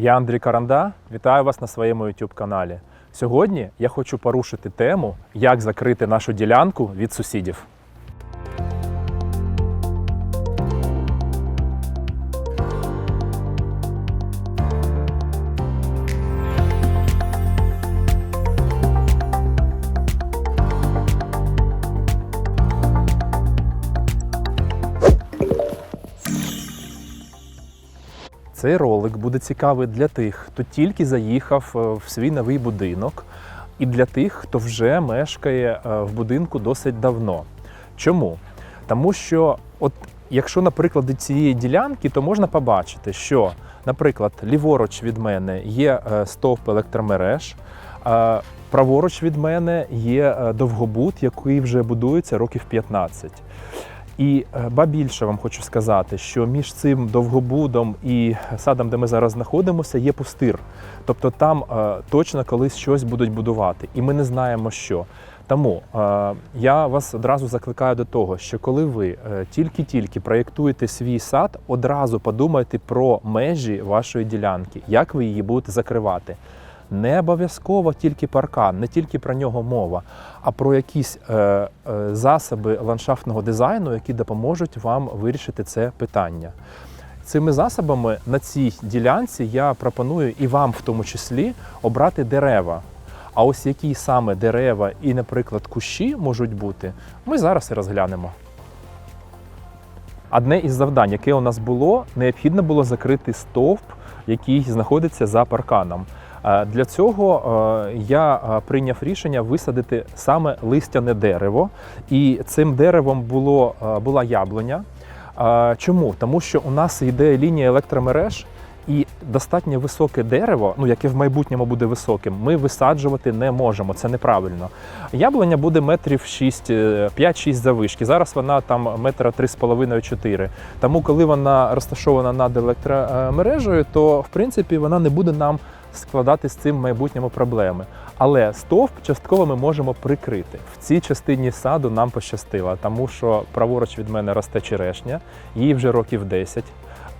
Я Андрій Каранда, вітаю вас на своєму YouTube каналі. Сьогодні я хочу порушити тему, як закрити нашу ділянку від сусідів. Цей ролик буде цікавий для тих, хто тільки заїхав е, в свій новий будинок, і для тих, хто вже мешкає е, в будинку досить давно. Чому? Тому що, от якщо на прикладі цієї ділянки, то можна побачити, що, наприклад, ліворуч від мене є е, стовп електромереж. Праворуч від мене є довгобуд, який вже будується років 15. І е, ба більше вам хочу сказати, що між цим довгобудом і садом, де ми зараз знаходимося, є пустир. Тобто там е, точно колись щось будуть будувати, і ми не знаємо що. Тому е, я вас одразу закликаю до того, що коли ви тільки-тільки проєктуєте свій сад, одразу подумайте про межі вашої ділянки, як ви її будете закривати. Не обов'язково тільки паркан, не тільки про нього мова, а про якісь е, е, засоби ландшафтного дизайну, які допоможуть вам вирішити це питання. Цими засобами на цій ділянці я пропоную і вам в тому числі обрати дерева. А ось які саме дерева і, наприклад, кущі можуть бути, ми зараз і розглянемо. Одне із завдань, яке у нас було, необхідно було закрити стовп, який знаходиться за парканом. Е, Для цього е, я е, прийняв рішення висадити саме листяне дерево, і цим деревом було, була яблуня. Чому? Тому що у нас йде лінія електромереж, і достатньо високе дерево, ну яке в майбутньому буде високим, ми висаджувати не можемо. Це неправильно. Яблуня буде метрів 6, е, 5-6 завишки. Зараз вона там метра 3,5-4. Тому, коли вона розташована над електромережею, то в принципі вона не буде нам складати з цим в майбутньому проблеми. Але стовп частково ми можемо прикрити. В цій частині саду нам пощастило, тому що праворуч від мене росте черешня, їй вже років 10.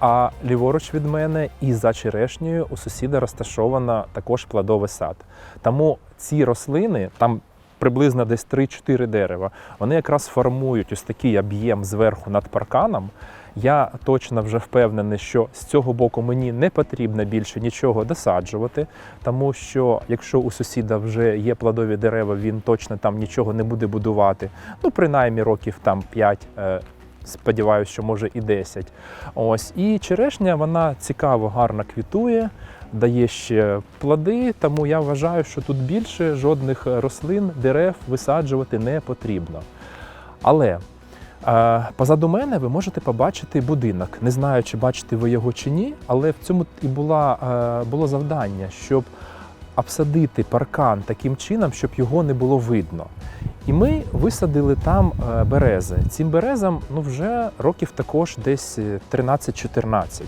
А ліворуч від мене і за черешнею у сусіда розташована також плодовий сад. Тому ці рослини, там приблизно десь 3-4 дерева, вони якраз формують ось такий об'єм зверху над парканом. Я точно вже впевнений, що з цього боку мені не потрібно більше нічого досаджувати, тому що якщо у сусіда вже є плодові дерева, він точно там нічого не буде будувати. Ну, принаймні років там 5, е, сподіваюся, що може і 10. Ось і черешня вона цікаво, гарно квітує, дає ще плоди, тому я вважаю, що тут більше жодних рослин, дерев висаджувати не потрібно. Але позаду мене ви можете побачити будинок. Не знаю, чи бачите ви його чи ні, але в цьому і була, е, було завдання, щоб обсадити паркан таким чином, щоб його не було видно. І ми висадили там е, берези. Цим березам ну, вже років також десь е, 13-14. Е,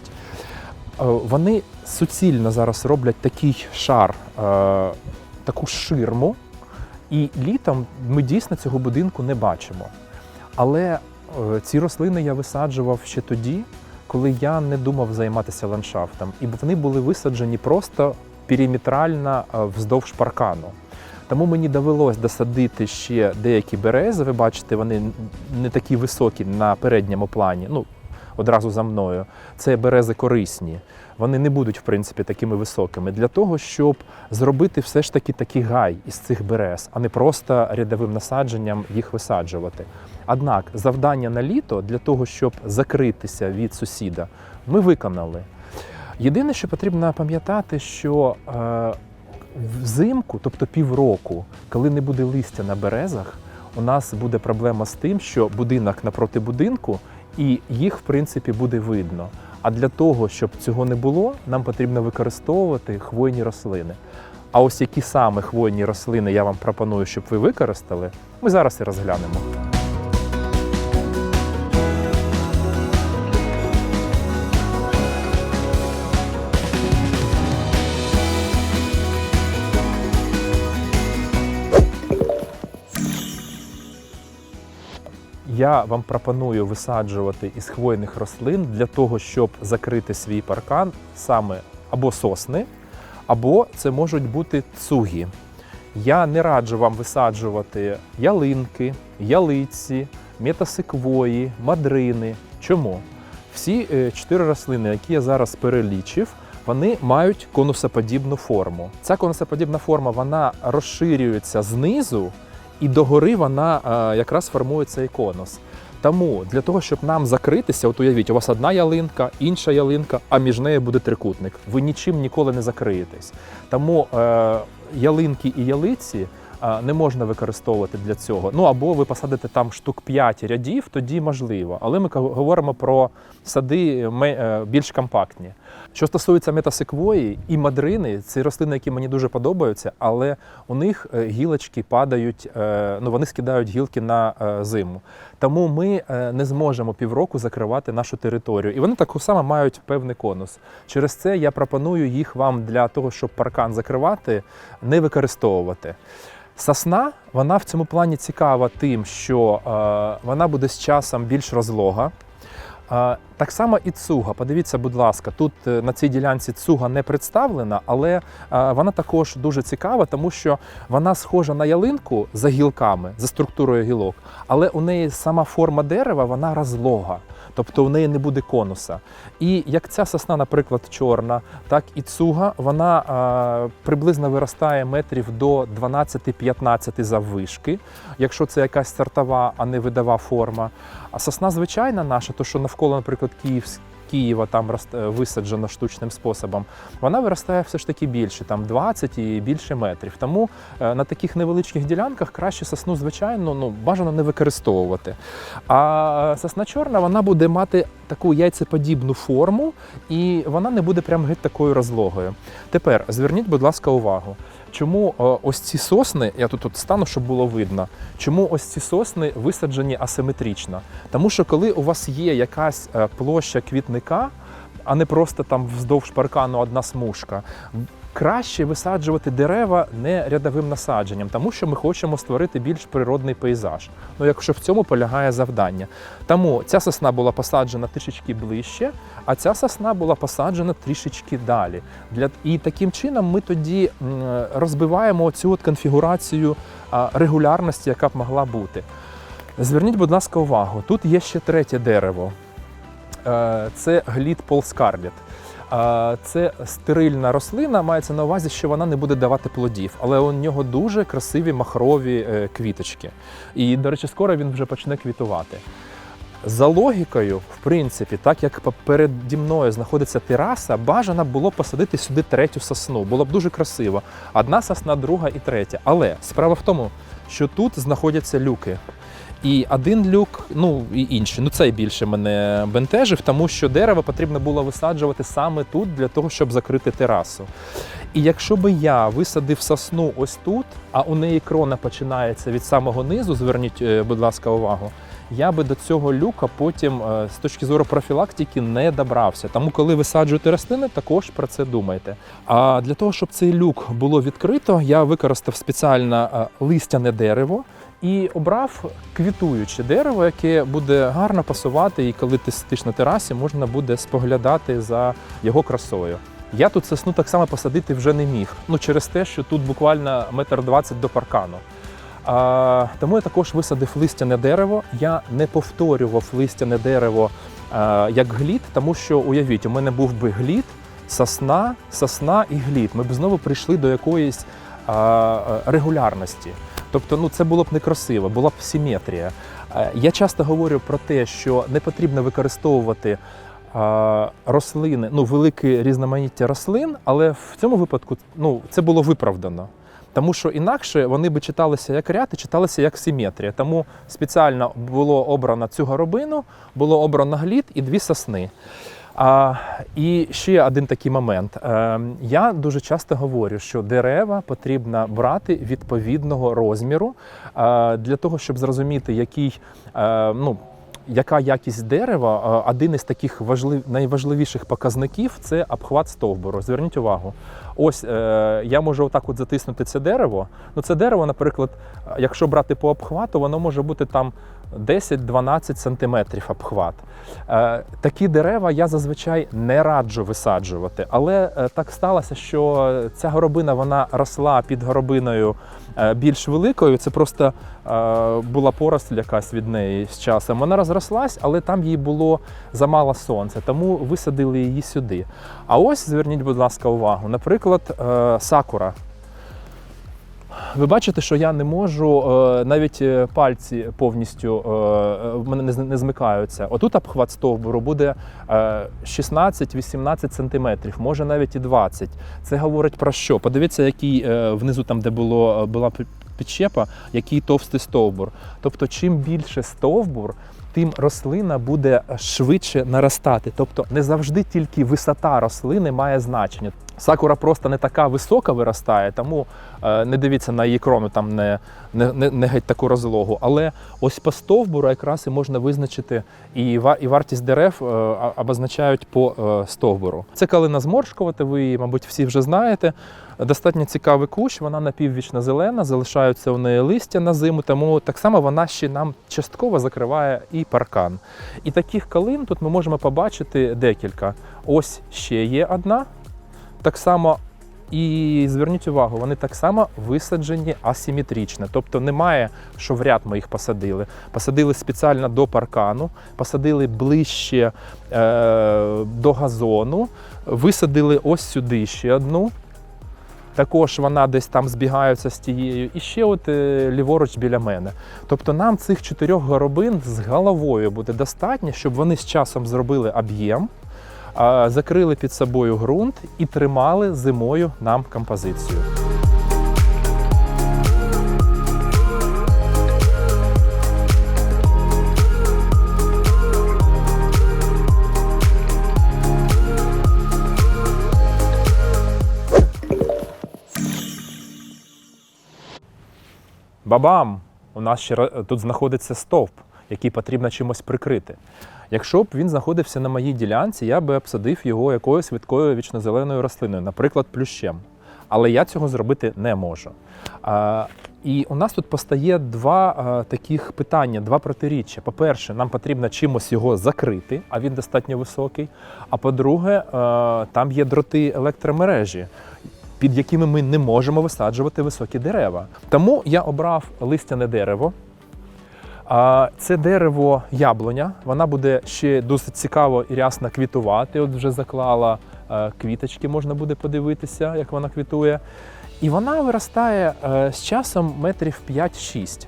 Вони суцільно зараз роблять такий шар, таку ширму, і літом ми дійсно цього будинку не бачимо. Але е, ці рослини я висаджував ще тоді, коли я не думав займатися ландшафтом. І вони були висаджені просто периметрально е, вздовж паркану. Тому мені довелось досадити ще деякі берези. Ви бачите, вони не такі високі на передньому плані. Ну, одразу за мною. Це берези корисні. Вони не будуть, в принципі, такими високими для того, щоб зробити все ж таки такий гай із цих берез, а не просто рядовим насадженням їх висаджувати. Однак завдання на літо для того, щоб закритися від сусіда, ми виконали. Єдине, що потрібно пам'ятати, що е, взимку, тобто півроку, коли не буде листя на березах, у нас буде проблема з тим, що будинок напроти будинку, і їх в принципі буде видно. А для того, щоб цього не було, нам потрібно використовувати хвойні рослини. А ось які саме хвойні рослини я вам пропоную, щоб ви використали, ми зараз і розглянемо. Я вам пропоную висаджувати із хвойних рослин для того, щоб закрити свій паркан саме або сосни, або це можуть бути цуги. Я не раджу вам висаджувати ялинки, ялиці, метасиквої, мадрини. Чому? Всі е, чотири рослини, які я зараз перелічив, вони мають конусоподібну форму. Ця конусоподібна форма вона розширюється знизу, і догори вона е, якраз формує цей конус. Тому для того, щоб нам закритися, от уявіть, у вас одна ялинка, інша ялинка, а між нею буде трикутник. Ви нічим ніколи не закриєтесь. Тому е, ялинки і ялиці не можна використовувати для цього. Ну або ви посадите там штук 5 рядів, тоді можливо. Але ми говоримо про сади е, більш компактні. Що стосується метасеквої і мадрини, це рослини, які мені дуже подобаються, але у них е, гілочки падають, е, ну вони скидають гілки на е, зиму. Тому ми е, не зможемо півроку закривати нашу територію. І вони так само мають певний конус. Через це я пропоную їх вам для того, щоб паркан закривати, не використовувати. Сосна, вона в цьому плані цікава тим, що е, вона буде з часом більш розлога. Е, Так само і цуга. Подивіться, будь ласка, тут е, на цій ділянці цуга не представлена, але вона також дуже цікава, тому що вона схожа на ялинку за гілками, за структурою гілок, але у неї сама форма дерева вона розлога. Тобто в неї не буде конуса. І як ця сосна, наприклад, чорна, так і цуга, вона е, приблизно виростає метрів до 12-15 заввишки, якщо це якась сортова, а не видова форма. А сосна звичайна наша, то що навколо, наприклад, Київ, Києва там рост- висаджено штучним способом, вона виростає все ж таки більше, там 20 і більше метрів. Тому е, на таких невеличких ділянках краще сосну, звичайно, ну бажано не використовувати. А сосна чорна вона буде мати таку яйцеподібну форму, і вона не буде прям геть такою розлогою. Тепер зверніть, будь ласка, увагу. Чому е, ось ці сосни, я тут от стану, щоб було видно, чому ось ці сосни висаджені асиметрично? Тому що коли у вас є якась е, площа квітника, а не просто там вздовж паркану одна смужка, краще висаджувати дерева не рядовим насадженням, тому що ми хочемо створити більш природний пейзаж. Ну, якщо в цьому полягає завдання. Тому ця сосна була посаджена трішечки ближче, а ця сосна була посаджена трішечки далі. Для... І таким чином ми тоді розбиваємо цю от конфігурацію регулярності, яка б могла бути. Зверніть, будь ласка, увагу, тут є ще третє дерево. Е, Це глід Пол Скарлет. Це стерильна рослина, мається на увазі, що вона не буде давати плодів, але у нього дуже красиві махрові е, квіточки. І, до речі, скоро він вже почне квітувати. За логікою, в принципі, так як переді мною знаходиться тераса, бажано було посадити сюди третю сосну. Було б дуже красиво. Одна сосна, друга і третя. Але справа в тому, що тут знаходяться люки. І один люк, ну і інший. Ну цей більше мене бентежив, тому що дерево потрібно було висаджувати саме тут для того, щоб закрити терасу. І якщо би я висадив сосну ось тут, а у неї крона починається від самого низу, зверніть, е, будь ласка, увагу. Я би до цього люка потім е, з точки зору профілактики не добрався. Тому, коли висаджуєте рослини, також про це думайте. А для того, щоб цей люк було відкрито, я використав спеціальне е, листяне дерево і обрав квітуюче дерево, яке буде гарно пасувати, і коли ти сидиш на терасі, можна буде споглядати за його красою. Я тут сосну так само посадити вже не міг. Ну через те, що тут буквально метр двадцять до паркану. А, тому я також висадив листяне дерево. Я не повторював листяне дерево а, як глід, тому що уявіть, у мене був би глід, сосна, сосна і глід. Ми б знову прийшли до якоїсь а, регулярності. Тобто, ну це було б некрасиво, була б симетрія. Е, Я часто говорю про те, що не потрібно використовувати рослини, ну велике різноманіття рослин, але в цьому випадку ну, це було виправдано. Тому що інакше вони би читалися як ряд і читалися як симетрія. Тому спеціально було обрано цю горобину, було обрано глід і дві сосни. А, і ще один такий момент. Е, я дуже часто говорю, що дерева потрібно брати відповідного розміру е, для того, щоб зрозуміти, який е, ну. Яка якість дерева? Е, Один із таких важлив, найважливіших показників це обхват стовбуру. Зверніть увагу. Ось е, я можу отак от затиснути це дерево. Ну, це дерево, наприклад, якщо брати по обхвату, воно може бути там 10-12 сантиметрів обхват. Е, Такі дерева я зазвичай не раджу висаджувати, але е, так сталося, що ця горобина вона росла під горобиною е, більш великою. Це просто була поросль якась від неї з часом. Вона розрослась, але там їй було замало сонця, тому висадили її сюди. А ось зверніть, будь ласка, увагу. Наприклад, сакура. Ви бачите, що я не можу е, навіть е, пальці повністю е, в мене не, змикаються. Отут обхват стовбуру буде е, 16-18 сантиметрів, може навіть і 20. Це говорить про що? Подивіться, який внизу, там, де було, була пі- підщепа, який товстий стовбур. Тобто, чим більше стовбур, тим рослина буде швидше наростати. Тобто не завжди тільки висота рослини має значення. Сакура просто не така висока виростає, тому не дивіться на її крону, там не, не, не, не геть таку розлогу. Але ось по стовбуру якраз і можна визначити і, і вартість дерев е, обозначають по е, стовбуру. Це калина зморшкувати, ви її, мабуть, всі вже знаєте. Достатньо цікавий кущ, вона напіввічно зелена, залишаються у неї листя на зиму, тому так само вона ще нам частково закриває і паркан. І таких калин тут ми можемо побачити декілька. Ось ще є одна. Так само і зверніть увагу, вони так само висаджені асиметрично. Тобто немає, що в ряд ми їх посадили. Посадили спеціально до паркану, посадили ближче е, до газону, висадили ось сюди ще одну. Також вона десь там збігається з тією, і ще от е, ліворуч біля мене. Тобто нам цих чотирьох горобин з головою буде достатньо, щоб вони з часом зробили об'єм, закрили під собою ґрунт і тримали зимою нам композицію. Бабам! У нас ще тут знаходиться стовп, який потрібно чимось прикрити. Якщо б він знаходився на моїй ділянці, я би обсадив його якоюсь відкою вічнозеленою рослиною, наприклад, плющем. Але я цього зробити не можу. А, і у нас тут постає два а, таких питання, два протиріччя. По-перше, нам потрібно чимось його закрити, а він достатньо високий. А по-друге, а, там є дроти електромережі, під якими ми не можемо висаджувати високі дерева. Тому я обрав листяне дерево. А це дерево яблуня. Вона буде ще досить цікаво і рясно квітувати. От вже заклала е, квіточки, можна буде подивитися, як вона квітує. І вона виростає е, з часом метрів 5-6.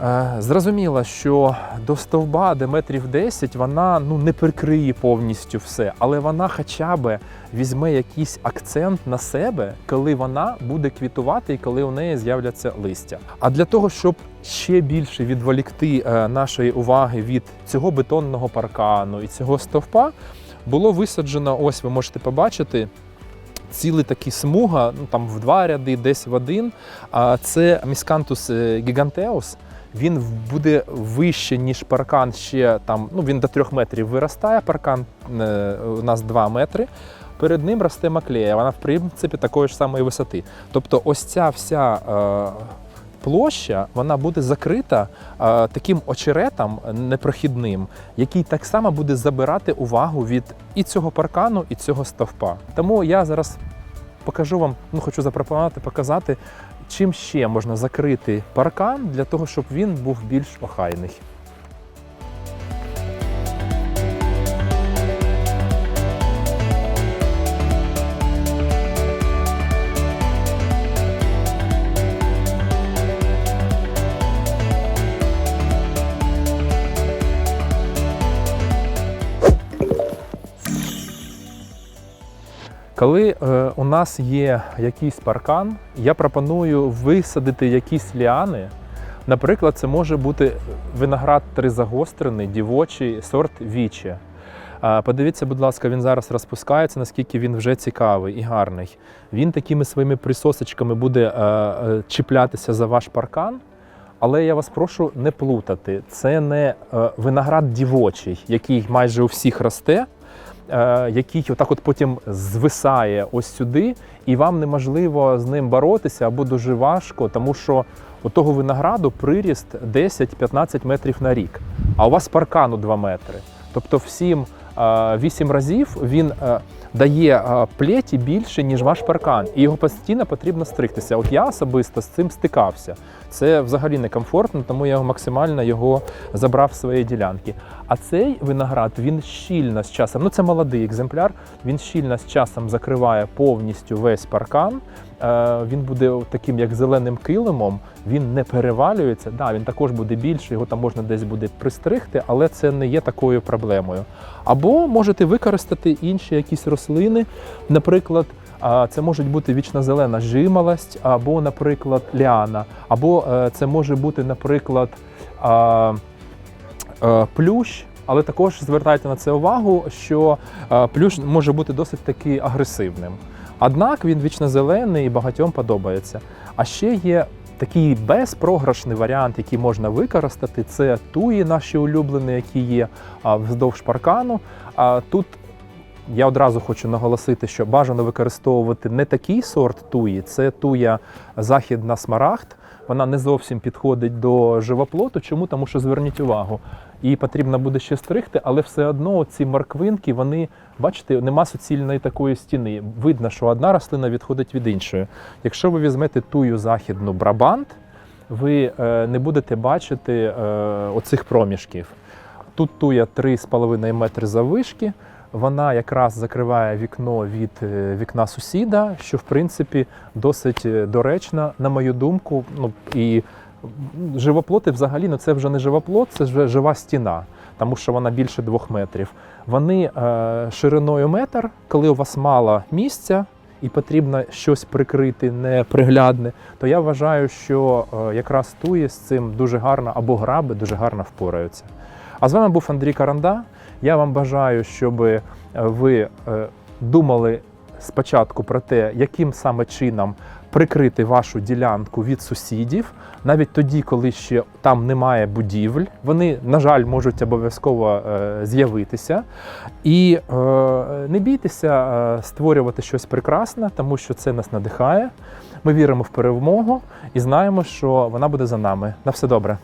Е, Зрозуміло, що до стовба, де метрів 10, вона ну, не прикриє повністю все, але вона хоча б візьме якийсь акцент на себе, коли вона буде квітувати і коли у неї з'являться листя. А для того, щоб ще більше відволікти е, нашої уваги від цього бетонного паркану і цього стовпа, було висаджено, ось ви можете побачити. Цілий такий смуга, ну там в два ряди, десь в один. А це міскантус гігантеус. Він буде вище, ніж паркан ще там. Ну він до трьох метрів виростає. Паркан е, у нас 2 метри. Перед ним росте маклея. Вона в принципі такої ж самої висоти. Тобто, ось ця вся е, площа вона буде закрита е, таким очеретом непрохідним, який так само буде забирати увагу від і цього паркану, і цього стовпа. Тому я зараз покажу вам, ну хочу запропонувати показати, чим ще можна закрити паркан для того, щоб він був більш охайний. Коли е, у нас є якийсь паркан, я пропоную висадити якісь ліани. Наприклад, це може бути виноград тризагострений, дівочий сорт віче. Подивіться, будь ласка, він зараз розпускається, наскільки він вже цікавий і гарний. Він такими своїми присосочками буде е, е, чіплятися за ваш паркан. Але я вас прошу не плутати. Це не виноград дівочий, який майже у всіх росте. Е, який отак от потім звисає ось сюди, і вам неможливо з ним боротися або дуже важко, тому що у того винограду приріст 10-15 метрів на рік, а у вас паркану 2 метри. Тобто всім 8 разів він е, дає е, плеті більше, ніж ваш паркан, і його постійно потрібно стригтися. От я особисто з цим стикався. Це взагалі некомфортно, тому я максимально його забрав з своєї ділянки. А цей виноград він щільно з часом, ну це молодий екземпляр, він щільно з часом закриває повністю весь паркан. Е, Він буде таким як зеленим килимом, він не перевалюється. Да, він також буде більше, його там можна десь буде пристригти, але це не є такою проблемою. Або можете використати інші якісь рослини, наприклад. Це можуть бути вічнозелена жимолость, або, наприклад, ліана, або е, це може бути, наприклад, плющ. Але також звертайте на це увагу, що е, плющ може бути досить таки агресивним. Однак він вічнозелений і багатьом подобається. А ще є такий безпрограшний варіант, який можна використати. Це туї наші улюблені, які є вздовж паркану. А тут я одразу хочу наголосити, що бажано використовувати не такий сорт туї, це туя західна смарагд. Вона не зовсім підходить до живоплоту. Чому? Тому що зверніть увагу, її потрібно буде ще стригти, але все одно ці морквинки, вони, бачите, нема суцільної такої стіни. Видно, що одна рослина відходить від іншої. Якщо ви візьмете тую західну брабант, ви е, не будете бачити е, оцих проміжків. Тут туя 3,5 метри заввишки. Вона якраз закриває вікно від е, вікна сусіда, що в принципі досить доречно, на мою думку. Ну і живоплоти взагалі ну це вже не живоплот, це вже жива стіна, тому що вона більше двох метрів. Вони е, шириною метр, коли у вас мало місця і потрібно щось прикрити неприглядне, то я вважаю, що е, якраз туї з цим дуже гарно або граби дуже гарно впораються. А з вами був Андрій Каранда. Я вам бажаю, щоб е, ви е, думали спочатку про те, яким саме чином прикрити вашу ділянку від сусідів, навіть тоді, коли ще там немає будівель. Вони, на жаль, можуть обов'язково е, з'явитися. І е, не бійтеся е, створювати щось прекрасне, тому що це нас надихає. Ми віримо в перемогу і знаємо, що вона буде за нами. На все добре.